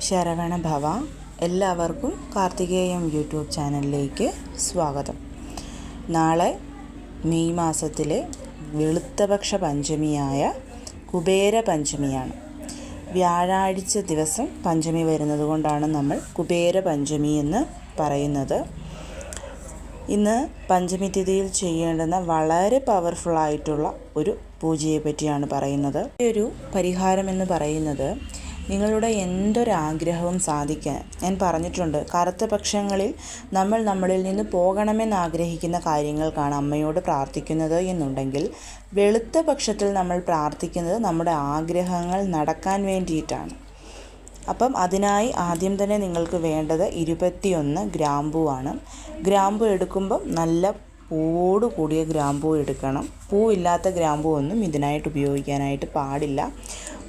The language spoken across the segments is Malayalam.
ശരവണ ഭവ. എല്ലാവർക്കും കാർത്തികേയം യൂട്യൂബ് ചാനലിലേക്ക് സ്വാഗതം. നാളെ മെയ് മാസത്തിലെ വെളുത്തപക്ഷ പഞ്ചമിയായ കുബേര പഞ്ചമിയാണ്. വ്യാഴാഴ്ച ദിവസം പഞ്ചമി വരുന്നത് കൊണ്ടാണ് നമ്മൾ കുബേര പഞ്ചമി എന്ന് പറയുന്നത്. ഇന്ന് പഞ്ചമി തിഥിയിൽ ചെയ്യേണ്ടുന്ന വളരെ പവർഫുള്ളായിട്ടുള്ള ഒരു പൂജയെ പറ്റിയാണ് പറയുന്നത്. ഈ ഒരു പരിഹാരം എന്ന് പറയുന്നത് നിങ്ങളുടെ എന്തൊരാഗ്രഹവും സാധിക്കാൻ ഞാൻ പറഞ്ഞിട്ടുണ്ട്. കറുത്ത പക്ഷങ്ങളിൽ നമ്മൾ നമ്മളിൽ നിന്ന് പോകണമെന്ന് ആഗ്രഹിക്കുന്ന കാര്യങ്ങൾക്കാണ് അമ്മയോട് പ്രാർത്ഥിക്കുന്നത് എന്നുണ്ടെങ്കിൽ വെളുത്ത പക്ഷത്തിൽ നമ്മൾ പ്രാർത്ഥിക്കുന്നത് നമ്മുടെ ആഗ്രഹങ്ങൾ നടക്കാൻ വേണ്ടിയിട്ടാണ്. അപ്പം അതിനായി ആദ്യം തന്നെ നിങ്ങൾക്ക് വേണ്ടത് ഇരുപത്തിയൊന്ന് ഗ്രാമ്പൂവാണ് ഗ്രാമ്പു എടുക്കുമ്പം നല്ല പൂവോട് കൂടിയ ഗ്രാമ്പൂ എടുക്കണം. പൂവില്ലാത്ത ഗ്രാമ്പൂ ഒന്നും ഇതിനായിട്ട് ഉപയോഗിക്കാനായിട്ട് പാടില്ല.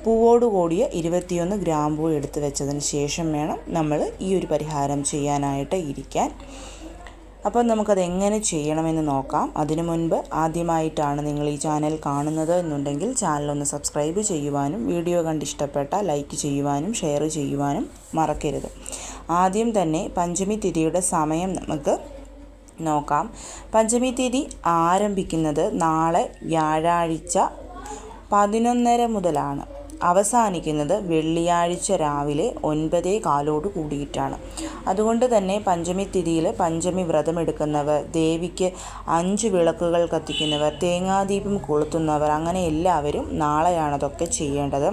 പൂവോട് കൂടിയ ഇരുപത്തിയൊന്ന് ഗ്രാമ്പൂ എടുത്ത് വെച്ചതിന് ശേഷം വേണം നമ്മൾ ഈ ഒരു പരിഹാരം ചെയ്യാനായിട്ട് ഇരിക്കാൻ. അപ്പോൾ നമുക്കത് എങ്ങനെ ചെയ്യണമെന്ന് നോക്കാം. അതിനു മുൻപ് ആദ്യമായിട്ടാണ് നിങ്ങൾ ഈ ചാനൽ കാണുന്നത് എന്നുണ്ടെങ്കിൽ ചാനലൊന്ന് സബ്സ്ക്രൈബ് ചെയ്യുവാനും വീഡിയോ കണ്ട് ഇഷ്ടപ്പെട്ട ലൈക്ക് ചെയ്യുവാനും ഷെയർ ചെയ്യുവാനും മറക്കരുത്. ആദ്യം തന്നെ പഞ്ചമി തിഥിയുടെ സമയം നമുക്ക് നോക്കാം. പഞ്ചമി തിഥി ആരംഭിക്കുന്നത് നാളെ വ്യാഴാഴ്ച പതിനൊന്നര മുതലാണ്. അവസാനിക്കുന്നത് വെള്ളിയാഴ്ച രാവിലെ ഒൻപതേ കാലോട് കൂടിയിട്ടാണ്. അതുകൊണ്ട് തന്നെ പഞ്ചമി തിഥിയിൽ പഞ്ചമി വ്രതമെടുക്കുന്നവർ ദേവിക്ക് അഞ്ച് വിളക്കുകൾ കത്തിക്കുന്നവർ തേങ്ങാദീപം കൊളുത്തുന്നവർ അങ്ങനെ എല്ലാവരും നാളെയാണതൊക്കെ ചെയ്യേണ്ടത്.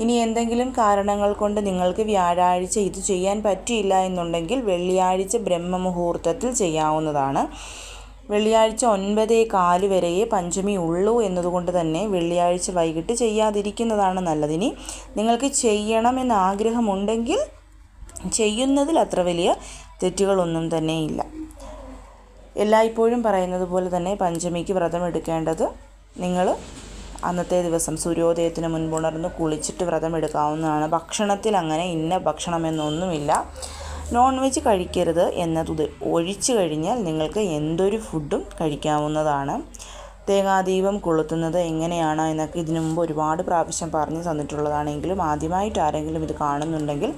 ഇനി എന്തെങ്കിലും കാരണങ്ങൾ കൊണ്ട് നിങ്ങൾക്ക് വ്യാഴാഴ്ച ഇത് ചെയ്യാൻ പറ്റിയില്ല എന്നുണ്ടെങ്കിൽ വെള്ളിയാഴ്ച ബ്രഹ്മമുഹൂർത്തത്തിൽ ചെയ്യാവുന്നതാണ്. വെള്ളിയാഴ്ച ഒൻപതേ കാൽ വരെയേ പഞ്ചമി ഉള്ളൂ എന്നതുകൊണ്ട് തന്നെ വെള്ളിയാഴ്ച വൈകിട്ട് ചെയ്യാതിരിക്കുന്നതാണ് നല്ലതിനി. നിങ്ങൾക്ക് ചെയ്യണമെന്ന് ആഗ്രഹമുണ്ടെങ്കിൽ ചെയ്യുന്നതിൽ അത്ര വലിയ തെറ്റുകളൊന്നും തന്നെ ഇല്ല. എല്ലായ്പ്പോഴും പറയുന്നത് പോലെ തന്നെ പഞ്ചമിക്ക് വ്രതം എടുക്കേണ്ടത് നിങ്ങൾ അന്നത്തെ ദിവസം സൂര്യോദയത്തിന് മുൻപുണർന്ന് കുളിച്ചിട്ട് വ്രതം എടുക്കാവുന്നതാണ്. ഭക്ഷണത്തിൽ അങ്ങനെ ഇന്ന ഭക്ഷണമെന്നൊന്നുമില്ല. നോൺ വെജ് കഴിക്കരുത് എന്നത് ഒഴിച്ചു കഴിഞ്ഞാൽ നിങ്ങൾക്ക് എന്തൊരു ഫുഡും കഴിക്കാവുന്നതാണ്. തേങ്ങാദീപം കൊളുത്തുന്നത് എങ്ങനെയാണ് എന്നൊക്കെ ഇതിനു മുമ്പ് ഒരുപാട് പ്രാവശ്യം പറഞ്ഞു തന്നിട്ടുള്ളതാണെങ്കിലും ആദ്യമായിട്ട് ആരെങ്കിലും ഇത് കാണുന്നുണ്ടെങ്കിൽ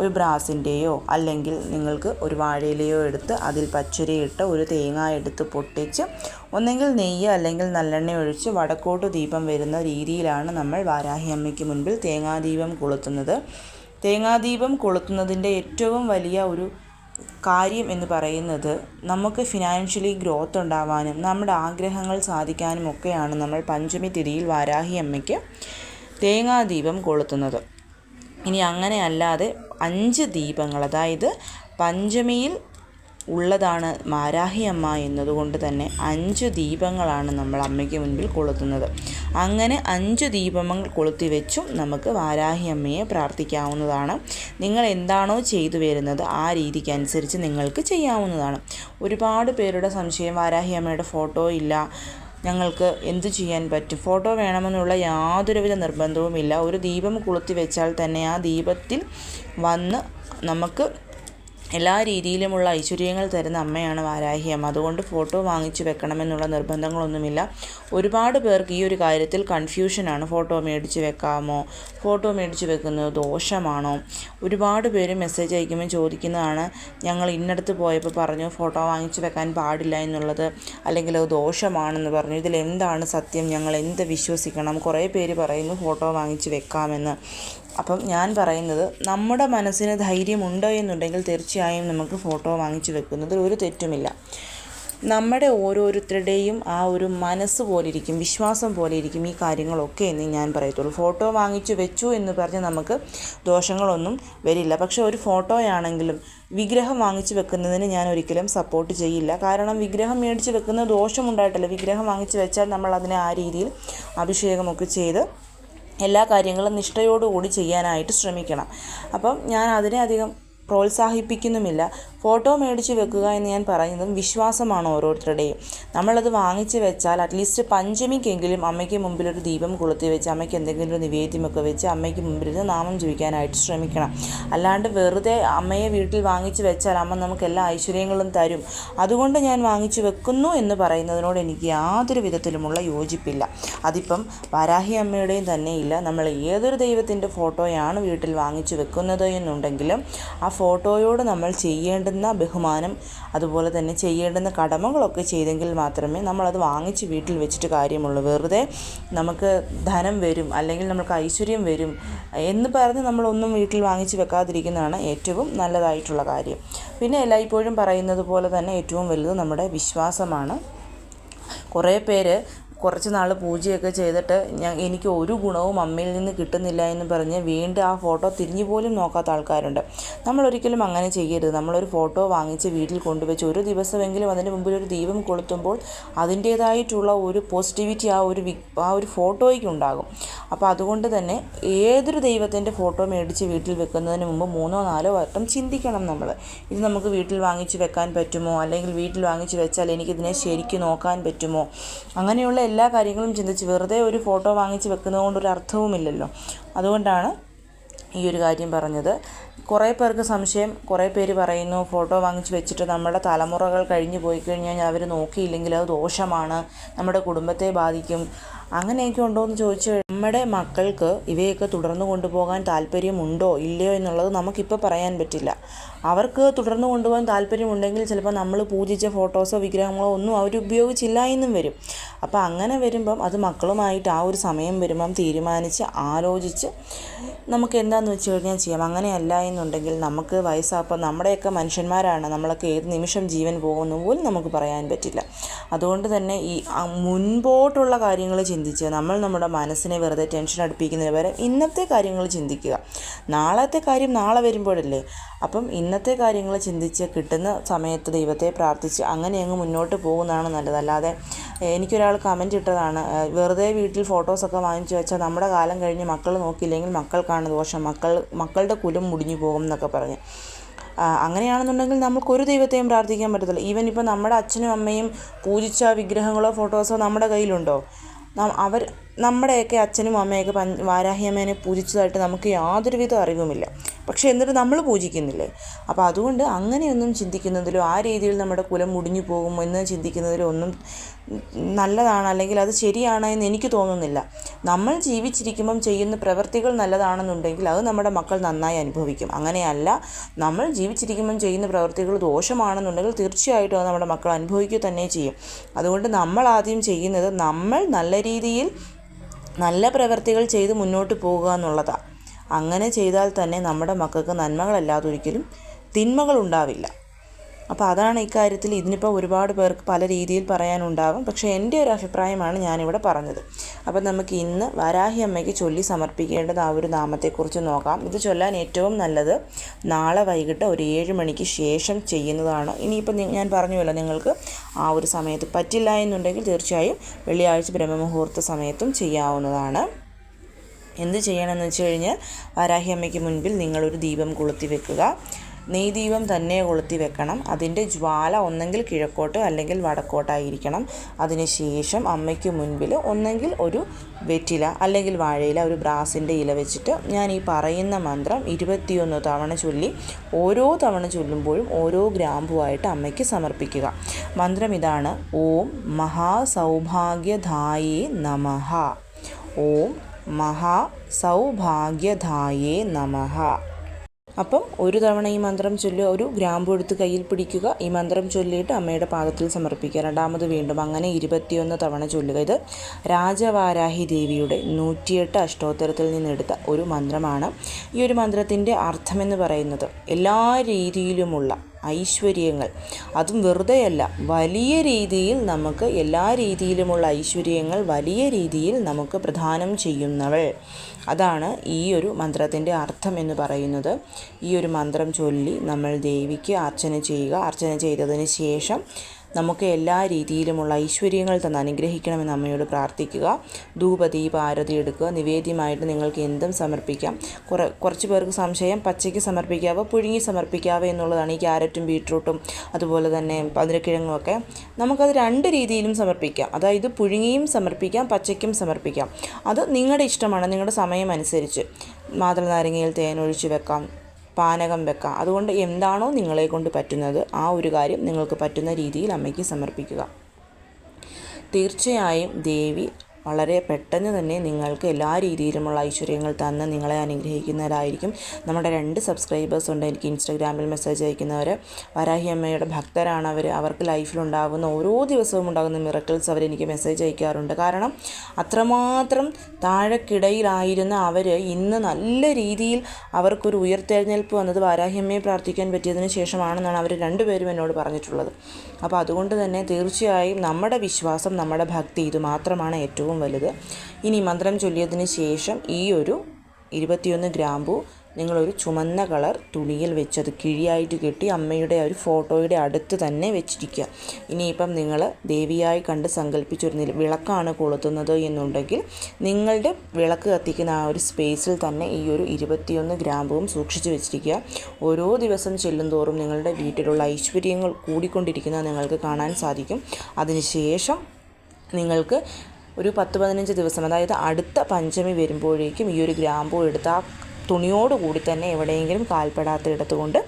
ഒരു ബ്രാസിന്റെയോ അല്ലെങ്കിൽ നിങ്ങൾക്ക് ഒരു വാഴയിലയോ എടുത്ത് അതിൽ പച്ചരിയിട്ട് ഒരു തേങ്ങ എടുത്ത് പൊട്ടിച്ച് ഒന്നെങ്കിൽ നെയ്യ് അല്ലെങ്കിൽ നല്ലെണ്ണ ഒഴിച്ച് വടക്കോട്ട് ദീപം വരുന്ന രീതിയിലാണ് നമ്മൾ വാരാഹി അമ്മയ്ക്ക് മുൻപിൽ തേങ്ങാദീപം കൊളുത്തുന്നത്. തേങ്ങാദീപം കൊളുത്തുന്നതിന്റെ ഏറ്റവും വലിയ ഒരു കാര്യം എന്ന് പറയുന്നത് നമുക്ക് ഫിനാൻഷ്യലി ഗ്രോത്ത് ഉണ്ടാവാനും നമ്മുടെ ആഗ്രഹങ്ങൾ സാധിക്കാനും ഒക്കെയാണ് നമ്മൾ പഞ്ചമി തിരിയിൽ വാരാഹി അമ്മയ്ക്ക് തേങ്ങാദീപം കൊളുത്തുന്നത്. ഇനി അങ്ങനെ അല്ലാതെ അഞ്ച് ദീപങ്ങൾ അതായത് പഞ്ചമിയിൽ ഉള്ളതാണ് മാരാഹി അമ്മ എന്നതുകൊണ്ട് തന്നെ അഞ്ച് ദീപങ്ങളാണ് നമ്മൾ അമ്മയ്ക്ക് മുൻപിൽ കൊളുത്തുന്നത്. അങ്ങനെ അഞ്ച് ദീപങ്ങൾ കൊളുത്തി വെച്ചും നമുക്ക് വാരാഹി അമ്മയെ പ്രാർത്ഥിക്കാവുന്നതാണ്. നിങ്ങൾ എന്താണോ ചെയ്തു വരുന്നത് ആ രീതിക്ക് അനുസരിച്ച് നിങ്ങൾക്ക് ചെയ്യാവുന്നതാണ്. ഒരുപാട് പേരുടെ സംശയം വാരാഹി അമ്മയുടെ ഫോട്ടോ ഇല്ല. ഞങ്ങൾക്ക് എന്ത് ചെയ്യാൻ പറ്റും? ഫോട്ടോ വേണമെന്നുള്ള യാതൊരുവിധ നിർബന്ധവുമില്ല. ഒരു ദീപം കൊളുത്തി വെച്ചാൽ തന്നെ ആ ദീപത്തിൽ വന്ന് നമുക്ക് എല്ലാ രീതിയിലുമുള്ള ഐശ്വര്യങ്ങൾ തരുന്ന അമ്മയാണ് വാരാഹി അമ്മ. അതുകൊണ്ട് ഫോട്ടോ വാങ്ങിച്ചു വെക്കണമെന്നുള്ള നിർബന്ധങ്ങളൊന്നുമില്ല. ഒരുപാട് പേർക്ക് ഈ ഒരു കാര്യത്തിൽ കൺഫ്യൂഷനാണ്. ഫോട്ടോ മേടിച്ച് വെക്കാമോ? ഫോട്ടോ മേടിച്ച് വെക്കുന്നത് ദോഷമാണോ? ഒരുപാട് പേര് മെസ്സേജ് അയക്കുമ്പോൾ ചോദിക്കുന്നതാണ് ഞങ്ങൾ ഇന്നടത്ത് പോയപ്പോൾ പറഞ്ഞു ഫോട്ടോ വാങ്ങിച്ചു വെക്കാൻ പാടില്ല എന്നുള്ളത്. അല്ലെങ്കിൽ അത് ദോഷമാണെന്ന് പറഞ്ഞു. ഇതിൽ എന്താണ് സത്യം? ഞങ്ങൾ എന്ത് വിശ്വസിക്കണം? കുറേ പേര് പറയുന്നു ഫോട്ടോ വാങ്ങിച്ച് വെക്കാമെന്ന്. അപ്പം ഞാൻ പറയുന്നത് നമ്മുടെ മനസ്സിന് ധൈര്യമുണ്ടോ എന്നുണ്ടെങ്കിൽ തീർച്ചയായും നമുക്ക് ഫോട്ടോ വാങ്ങിച്ചു വെക്കുന്നതിൽ ഒരു തെറ്റുമില്ല. നമ്മുടെ ഓരോരുത്തരുടെയും ആ ഒരു മനസ്സ് പോലെ ഇരിക്കും വിശ്വാസം പോലെ ഇരിക്കും ഈ കാര്യങ്ങളൊക്കെ എന്ന് ഞാൻ പറയത്തുള്ളൂ. ഫോട്ടോ വാങ്ങിച്ചു വെച്ചു എന്ന് പറഞ്ഞ് നമുക്ക് ദോഷങ്ങളൊന്നും വരില്ല. പക്ഷെ ഒരു ഫോട്ടോയാണെങ്കിലും വിഗ്രഹം വാങ്ങിച്ചു വെക്കുന്നതിന് ഞാൻ ഒരിക്കലും സപ്പോർട്ട് ചെയ്യില്ല. കാരണം വിഗ്രഹം മേടിച്ച് വെക്കുന്നത് ദോഷമുണ്ടായിട്ടല്ല. വിഗ്രഹം വാങ്ങിച്ചു വെച്ചാൽ നമ്മൾ അതിനെ ആ രീതിയിൽ അഭിഷേകമൊക്കെ ചെയ്ത് എല്ലാ കാര്യങ്ങളും നിഷ്ഠയോടുകൂടി ചെയ്യാനായിട്ട് ശ്രമിക്കണം. അപ്പം ഞാൻ അതിനെ അധികം പ്രോത്സാഹിപ്പിക്കുന്നുമില്ല. ഫോട്ടോ മേടിച്ച് വെക്കുക എന്ന് ഞാൻ പറയുന്നതും വിശ്വാസമാണ് ഓരോരുത്തരുടെയും. നമ്മളത് വാങ്ങിച്ച് വെച്ചാൽ അറ്റ്ലീസ്റ്റ് പഞ്ചമിക്കെങ്കിലും അമ്മയ്ക്ക് മുമ്പിൽ ഒരു ദീപം കൊളുത്തി വെച്ച് അമ്മയ്ക്ക് എന്തെങ്കിലും ഒരു നിവേദ്യമൊക്കെ വെച്ച് അമ്മയ്ക്ക് മുമ്പിൽ നാമം ജീവിക്കാനായിട്ട് ശ്രമിക്കണം. അല്ലാണ്ട് വെറുതെ അമ്മയെ വീട്ടിൽ വാങ്ങിച്ച് വെച്ചാൽ അമ്മ നമുക്ക് എല്ലാ ഐശ്വര്യങ്ങളും തരും. അതുകൊണ്ട് ഞാൻ വാങ്ങിച്ചു വെക്കുന്നു എന്ന് പറയുന്നതിനോട് എനിക്ക് യാതൊരു വിധത്തിലുമുള്ള യോജിപ്പില്ല. അതിപ്പം വാരാഹി അമ്മയുടെയും തന്നെ ഇല്ല. നമ്മൾ ഏതൊരു ദൈവത്തിന്റെ ഫോട്ടോയാണ് വീട്ടിൽ വാങ്ങിച്ചു വെക്കുന്നത് എന്നുണ്ടെങ്കിലും ആ ഫോട്ടോയോട് നമ്മൾ ചെയ്യേണ്ടുന്ന ബഹുമാനം അതുപോലെ തന്നെ ചെയ്യേണ്ടുന്ന കടമകളൊക്കെ ചെയ്തെങ്കിൽ മാത്രമേ നമ്മളത് വാങ്ങിച്ച് വീട്ടിൽ വെച്ചിട്ട് കാര്യമുള്ളൂ. വെറുതെ നമുക്ക് ധനം വരും അല്ലെങ്കിൽ നമുക്ക് ഐശ്വര്യം വരും എന്ന് പറഞ്ഞ് നമ്മളൊന്നും വീട്ടിൽ വാങ്ങിച്ച് വെക്കാതിരിക്കുന്നതാണ് ഏറ്റവും നല്ലതായിട്ടുള്ള കാര്യം. പിന്നെ എല്ലായ്പ്പോഴും പറയുന്നത് പോലെ തന്നെ ഏറ്റവും വലുത് നമ്മുടെ വിശ്വാസമാണ്. കുറേ പേര് കുറച്ച് നാൾ പൂജയൊക്കെ ചെയ്തിട്ട് ഞാൻ എനിക്ക് ഒരു ഗുണവും അമ്മയിൽ നിന്ന് കിട്ടുന്നില്ല എന്ന് പറഞ്ഞ് വീണ്ടും ആ ഫോട്ടോ തിരിഞ്ഞു പോലും നോക്കാത്ത ആൾക്കാരുണ്ട്. നമ്മൾ ഒരിക്കലും അങ്ങനെ ചെയ്യരുത്. നമ്മളൊരു ഫോട്ടോ വാങ്ങിച്ച് വീട്ടിൽ കൊണ്ടുവച്ച് ഒരു ദിവസമെങ്കിലും അതിന് മുമ്പിൽ ഒരു ദീപം കൊളുത്തുമ്പോൾ അതിന്റേതായിട്ടുള്ള ഒരു പോസിറ്റിവിറ്റി ആ ഒരു ആ ഒരു ഫോട്ടോയ്ക്ക് ഉണ്ടാകും. അപ്പോൾ അതുകൊണ്ട് തന്നെ ഏതൊരു ദൈവത്തിന്റെ ഫോട്ടോ മേടിച്ച് വീട്ടിൽ വെക്കുന്നതിന് മുമ്പ് മൂന്നോ നാലോ വട്ടം ചിന്തിക്കണം നമ്മൾ. ഇത് നമുക്ക് വീട്ടിൽ വാങ്ങിച്ച് വെക്കാൻ പറ്റുമോ? അല്ലെങ്കിൽ വീട്ടിൽ വാങ്ങിച്ച് വെച്ചാൽ എനിക്കിതിനെ ശരിക്കും നോക്കാൻ പറ്റുമോ? അങ്ങനെയുള്ള എല്ലാ കാര്യങ്ങളും ചിന്തിച്ച് വെറുതെ ഒരു ഫോട്ടോ വാങ്ങിച്ച് വെക്കുന്നത് ഒരു അർത്ഥവുമില്ലല്ലോ. അതുകൊണ്ടാണ് ഈ ഒരു കാര്യം പറഞ്ഞത്. കുറേ പേർക്ക് സംശയം കുറേ പേര് പറയുന്നു ഫോട്ടോ വാങ്ങിച്ച് വെച്ചിട്ട് നമ്മുടെ തലമുറകൾ കഴിഞ്ഞു പോയി കഴിഞ്ഞാൽ അവർ നോക്കിയില്ലെങ്കിൽ അത് ദോഷമാണ്. നമ്മുടെ കുടുംബത്തെ ബാധിക്കും. അങ്ങനെയൊക്കെ ഉണ്ടോ എന്ന് ചോദിച്ചു നമ്മുടെ മക്കൾക്ക് ഇവയൊക്കെ തുടർന്ന് കൊണ്ടുപോകാൻ താല്പര്യമുണ്ടോ ഇല്ലയോ എന്നുള്ളത് നമുക്കിപ്പോൾ പറയാൻ പറ്റില്ല. അവർക്ക് തുടർന്ന് കൊണ്ടുപോകാൻ താല്പര്യമുണ്ടെങ്കിൽ ചിലപ്പോൾ നമ്മൾ പൂജിച്ച ഫോട്ടോസോ വിഗ്രഹങ്ങളോ ഒന്നും അവർ ഉപയോഗിച്ചില്ല എന്നും വരും. അപ്പോൾ അങ്ങനെ വരുമ്പം അത് മക്കളുമായിട്ട് ആ ഒരു സമയം വരുമ്പം തീരുമാനിച്ച് ആലോചിച്ച് നമുക്ക് എന്താണെന്ന് വെച്ച് കഴിഞ്ഞാൽ ചെയ്യാം. അങ്ങനെയല്ല എന്നുണ്ടെങ്കിൽ നമുക്ക് വയസ്സാപ്പം നമ്മുടെയൊക്കെ മനുഷ്യന്മാരാണ്. നമ്മളൊക്കെ ഏത് നിമിഷം ജീവൻ പോകുന്നു പോലും നമുക്ക് പറയാൻ പറ്റില്ല. അതുകൊണ്ട് തന്നെ ഈ മുൻപോട്ടുള്ള കാര്യങ്ങൾ ചിന്തിച്ച് നമ്മൾ നമ്മുടെ മനസ്സിനെ വെറുതെ ടെൻഷൻ അടുപ്പിക്കുന്നതിന് പകരം ഇന്നത്തെ കാര്യങ്ങൾ ചിന്തിക്കുക. നാളത്തെ കാര്യം നാളെ വരുമ്പോഴല്ലേ? അപ്പം ഇന്നത്തെ കാര്യങ്ങൾ ചിന്തിച്ച് കിട്ടുന്ന സമയത്ത് ദൈവത്തെ പ്രാർത്ഥിച്ച് അങ്ങനെ അങ്ങ് മുന്നോട്ട് പോകുന്നതാണ് നല്ലത്. അല്ലാതെ എനിക്കൊരാൾ കമന്റ് ഇട്ടതാണ് വെറുതെ വീട്ടിൽ ഫോട്ടോസൊക്കെ വാങ്ങിച്ചു വെച്ചാൽ നമ്മുടെ കാലം കഴിഞ്ഞ് മക്കൾ നോക്കിയില്ലെങ്കിൽ മക്കൾക്കാണ് ദോഷം. മക്കൾ മക്കളുടെ കുലം മുടിഞ്ഞു പോകും എന്നൊക്കെ പറഞ്ഞ്. അങ്ങനെയാണെന്നുണ്ടെങ്കിൽ നമുക്കൊരു ദൈവത്തെയും പ്രാർത്ഥിക്കാൻ പറ്റത്തില്ല. ഈവൻ ഇപ്പോൾ നമ്മുടെ അച്ഛനും അമ്മയും പൂജിച്ച വിഗ്രഹങ്ങളോ ഫോട്ടോസോ നമ്മുടെ കയ്യിലുണ്ടോ? അവർ നമ്മുടെയൊക്കെ അച്ഛനും അമ്മയൊക്കെ പൻ വാരാഹിയമ്മേനെ പൂജിച്ചതായിട്ട് നമുക്ക് യാതൊരുവിധ അറിവുമില്ല. പക്ഷേ എന്നിട്ട് നമ്മൾ പൂജിക്കുന്നില്ലേ? അപ്പോൾ അതുകൊണ്ട് അങ്ങനെയൊന്നും ചിന്തിക്കുന്നതിലോ ആ രീതിയിൽ നമ്മുടെ കുലം മുടിഞ്ഞു പോകുമോ എന്ന് ചിന്തിക്കുന്നതിലോ ഒന്നും നല്ലതാണ് അല്ലെങ്കിൽ അത് ശരിയാണ് എന്ന് എനിക്ക് തോന്നുന്നില്ല. നമ്മൾ ജീവിച്ചിരിക്കുമ്പം ചെയ്യുന്ന പ്രവൃത്തികൾ നല്ലതാണെന്നുണ്ടെങ്കിൽ അത് നമ്മുടെ മക്കൾ നന്നായി അനുഭവിക്കും. അങ്ങനെയല്ല നമ്മൾ ജീവിച്ചിരിക്കുമ്പം ചെയ്യുന്ന പ്രവൃത്തികൾ ദോഷമാണെന്നുണ്ടെങ്കിൽ തീർച്ചയായിട്ടും അത് നമ്മുടെ മക്കൾ അനുഭവിക്കുക തന്നെ ചെയ്യും. അതുകൊണ്ട് നമ്മൾ ആദ്യം ചെയ്യുന്നത് നമ്മൾ നല്ല രീതിയിൽ നല്ല പ്രവൃത്തികൾ ചെയ്ത് മുന്നോട്ട് പോകുക എന്നുള്ളതാണ് അങ്ങനെ ചെയ്താൽ തന്നെ നമ്മുടെ മക്കൾക്ക് നന്മകളല്ലാതെ ഒരിക്കലും തിന്മകൾ ഉണ്ടാവില്ല. അപ്പോൾ അതാണ് ഇക്കാര്യത്തിൽ ഇതിനിപ്പോൾ ഒരുപാട് പേർക്ക് പല രീതിയിൽ പറയാനുണ്ടാകും പക്ഷേ എന്റെ ഒരു അഭിപ്രായമാണ് ഞാനിവിടെ പറഞ്ഞത്. അപ്പോൾ നമുക്ക് ഇന്ന് വരാഹി അമ്മയ്ക്ക് ചൊല്ലി സമർപ്പിക്കേണ്ടത് ആ ഒരു നാമത്തെക്കുറിച്ച് നോക്കാം. ഇത് ചൊല്ലാൻ ഏറ്റവും നല്ലത് നാളെ വൈകിട്ട് ഒരു ഏഴ് മണിക്ക് ശേഷം ചെയ്യുന്നതാണ്. ഇനിയിപ്പോൾ ഞാൻ പറഞ്ഞുവല്ലോ നിങ്ങൾക്ക് ആ ഒരു സമയത്ത് പറ്റില്ല എന്നുണ്ടെങ്കിൽ തീർച്ചയായും വെള്ളിയാഴ്ച ബ്രഹ്മമുഹൂർത്ത സമയത്തും ചെയ്യാവുന്നതാണ്. എന്ത് ചെയ്യണമെന്ന് വെച്ച് കഴിഞ്ഞാൽ വാരാഹി അമ്മയ്ക്ക് മുൻപിൽ നിങ്ങളൊരു ദീപം കൊളുത്തി വെക്കുക. നെയ്ദീപം തന്നെ കൊളുത്തി വെക്കണം. അതിന്റെ ജ്വാല ഒന്നെങ്കിൽ കിഴക്കോട്ട് അല്ലെങ്കിൽ വടക്കോട്ടായിരിക്കണം. അതിനുശേഷം അമ്മയ്ക്ക് മുൻപിൽ ഒന്നെങ്കിൽ ഒരു വെറ്റില അല്ലെങ്കിൽ വാഴയില ഒരു ബ്രാസിന്റെ ഇല വെച്ചിട്ട് ഞാൻ ഈ പറയുന്ന മന്ത്രം ഇരുപത്തിയൊന്ന് തവണ ചൊല്ലി ഓരോ തവണ ചൊല്ലുമ്പോഴും ഓരോ ഗ്രാമ്പുമായിട്ട് അമ്മയ്ക്ക് സമർപ്പിക്കുക. മന്ത്രം ഇതാണ്. ഓം മഹാസൗഭാഗ്യധായേ നമഹ. ഓം മഹാസൗഭാഗ്യധായേ നമഃ അപ്പം ഒരു തവണ ഈ മന്ത്രം ചൊല്ലി ഒരു ഗ്രാമ്പു എടുത്ത് കയ്യിൽ പിടിക്കുക. ഈ മന്ത്രം ചൊല്ലിയിട്ട് അമ്മയുടെ പാദത്തിൽ സമർപ്പിക്കുക. രണ്ടാമത് വീണ്ടും അങ്ങനെ ഇരുപത്തിയൊന്ന് തവണ ചൊല്ലുക. ഇത് രാജവാരാഹി ദേവിയുടെ നൂറ്റിയെട്ട് അഷ്ടോത്തരത്തിൽ നിന്നെടുത്ത ഒരു മന്ത്രമാണ്. ഈ ഒരു മന്ത്രത്തിന്റെ അർത്ഥമെന്ന് പറയുന്നത് എല്ലാ രീതിയിലുമുള്ള ഐശ്വര്യങ്ങൾ. അതും വെറുതെയല്ല. വലിയ രീതിയിൽ നമുക്ക് എല്ലാ രീതിയിലുമുള്ള ഐശ്വര്യങ്ങൾ വലിയ രീതിയിൽ നമുക്ക് പ്രദാനം ചെയ്യുന്നവൾ. അതാണ് ഈ ഒരു മന്ത്രത്തിന്റെ അർത്ഥം എന്ന് പറയുന്നത്. ഈ ഒരു മന്ത്രം ചൊല്ലി നമ്മൾ ദേവിക്ക് അർച്ചന ചെയ്യുക. അർച്ചന ചെയ്തതിന് ശേഷം നമുക്ക് എല്ലാ രീതിയിലുമുള്ള ഐശ്വര്യങ്ങൾ തന്ന് അനുഗ്രഹിക്കണമെന്ന് അമ്മയോട് പ്രാർത്ഥിക്കുക. ധൂപദീപ ആരതി എടുക്കുക. നിവേദ്യമായിട്ട് നിങ്ങൾക്ക് എന്തും സമർപ്പിക്കാം. കുറ കുറച്ച് പേർക്ക് സംശയം പച്ചയ്ക്ക് സമർപ്പിക്കാവോ പുഴുങ്ങി സമർപ്പിക്കാവോ എന്നുള്ളതാണ് ഈ ക്യാരറ്റും ബീട്രൂട്ടും അതുപോലെ തന്നെ മധുരക്കിഴങ്ങും ഒക്കെ നമുക്കത് രണ്ട് രീതിയിലും സമർപ്പിക്കാം. അതായത് പുഴുങ്ങിയും സമർപ്പിക്കാം പച്ചയ്ക്കും സമർപ്പിക്കാം. അത് നിങ്ങളുടെ ഇഷ്ടമാണ് നിങ്ങളുടെ സമയം അനുസരിച്ച് മാതൃനാരങ്ങയിൽ തേൻ വെക്കാം. പാനകം വെക്കാം. അതുകൊണ്ട് എന്താണോ നിങ്ങളെ കൊണ്ട് പറ്റുന്നത് ആ ഒരു കാര്യം നിങ്ങൾക്ക് പറ്റുന്ന രീതിയിൽ അമ്മയ്ക്ക് സമർപ്പിക്കുക. തീർച്ചയായും ദേവി വളരെ പെട്ടെന്ന് തന്നെ നിങ്ങൾക്ക് എല്ലാ രീതിയിലുമുള്ള ഐശ്വര്യങ്ങൾ തന്ന് നിങ്ങളെ അനുഗ്രഹിക്കുന്നവരായിരിക്കും. നമ്മുടെ രണ്ട് സബ്സ്ക്രൈബേഴ്സ് ഉണ്ട്. എനിക്ക് ഇൻസ്റ്റാഗ്രാമിൽ മെസ്സേജ് അയക്കുന്നവർ വരാഹി അമ്മയുടെ ഭക്തരാണ് അവർ അവർക്ക് ലൈഫിലുണ്ടാകുന്ന ഓരോ ദിവസവും ഉണ്ടാകുന്ന മിറക്കിൾസ് അവർ എനിക്ക് മെസ്സേജ് അയക്കാറുണ്ട്. കാരണം അത്രമാത്രം താഴെക്കിടയിലായിരുന്ന അവർ ഇന്ന് നല്ല രീതിയിൽ അവർക്കൊരു ഉയർത്തെഴുന്നേൽപ്പ് വന്നത് വാരാഹിയമ്മയെ പ്രാർത്ഥിക്കാൻ പറ്റിയതിന് ശേഷമാണെന്നാണ് അവർ രണ്ടുപേരും എന്നോട് പറഞ്ഞിട്ടുള്ളത്. അപ്പോൾ അതുകൊണ്ട് തന്നെ തീർച്ചയായും നമ്മുടെ വിശ്വാസം നമ്മുടെ ഭക്തി ഇത് മാത്രമാണ് ഏറ്റവും വലുത്. ഇനി മന്ത്രം ചൊല്ലിയതിന് ശേഷം ഈ ഒരു ഇരുപത്തിയൊന്ന് ഗ്രാമ്പു നിങ്ങളൊരു ചുമന്ന കളർ തുണിയിൽ വെച്ചത് കിഴിയായിട്ട് കെട്ടി അമ്മയുടെ ഒരു ഫോട്ടോയുടെ അടുത്ത് തന്നെ വെച്ചിരിക്കുക. ഇനിയിപ്പം നിങ്ങൾ ദേവിയായി കണ്ട് സങ്കല്പിച്ചൊരു വിളക്കാണ് കൊളുത്തുന്നത് എന്നുണ്ടെങ്കിൽ നിങ്ങളുടെ വിളക്ക് കത്തിക്കുന്ന ആ ഒരു സ്പേസിൽ തന്നെ ഈ ഒരു ഇരുപത്തിയൊന്ന് ഗ്രാമ്പും സൂക്ഷിച്ച് വെച്ചിരിക്കുക. ഓരോ ദിവസം ചെല്ലും തോറും നിങ്ങളുടെ വീട്ടിലുള്ള ഐശ്വര്യങ്ങൾ കൂടിക്കൊണ്ടിരിക്കുന്നത് നിങ്ങൾക്ക് കാണാൻ സാധിക്കും. അതിനുശേഷം നിങ്ങൾക്ക് ഒരു പത്ത് പതിനഞ്ച് ദിവസം അതായത് അടുത്ത പഞ്ചമി വരുമ്പോഴേക്കും ഈ ഒരു ഗ്രാമ്പൂ എടുത്ത് ആ തുണിയോടുകൂടി തന്നെ എവിടെയെങ്കിലും കാൽപ്പെടാത്ത കൊണ്ട്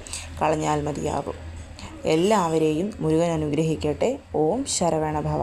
കളഞ്ഞാൽ മതിയാകും. എല്ലാവരെയും മുരുകൻ അനുഗ്രഹിക്കട്ടെ. ഓം ശരവണഭവ.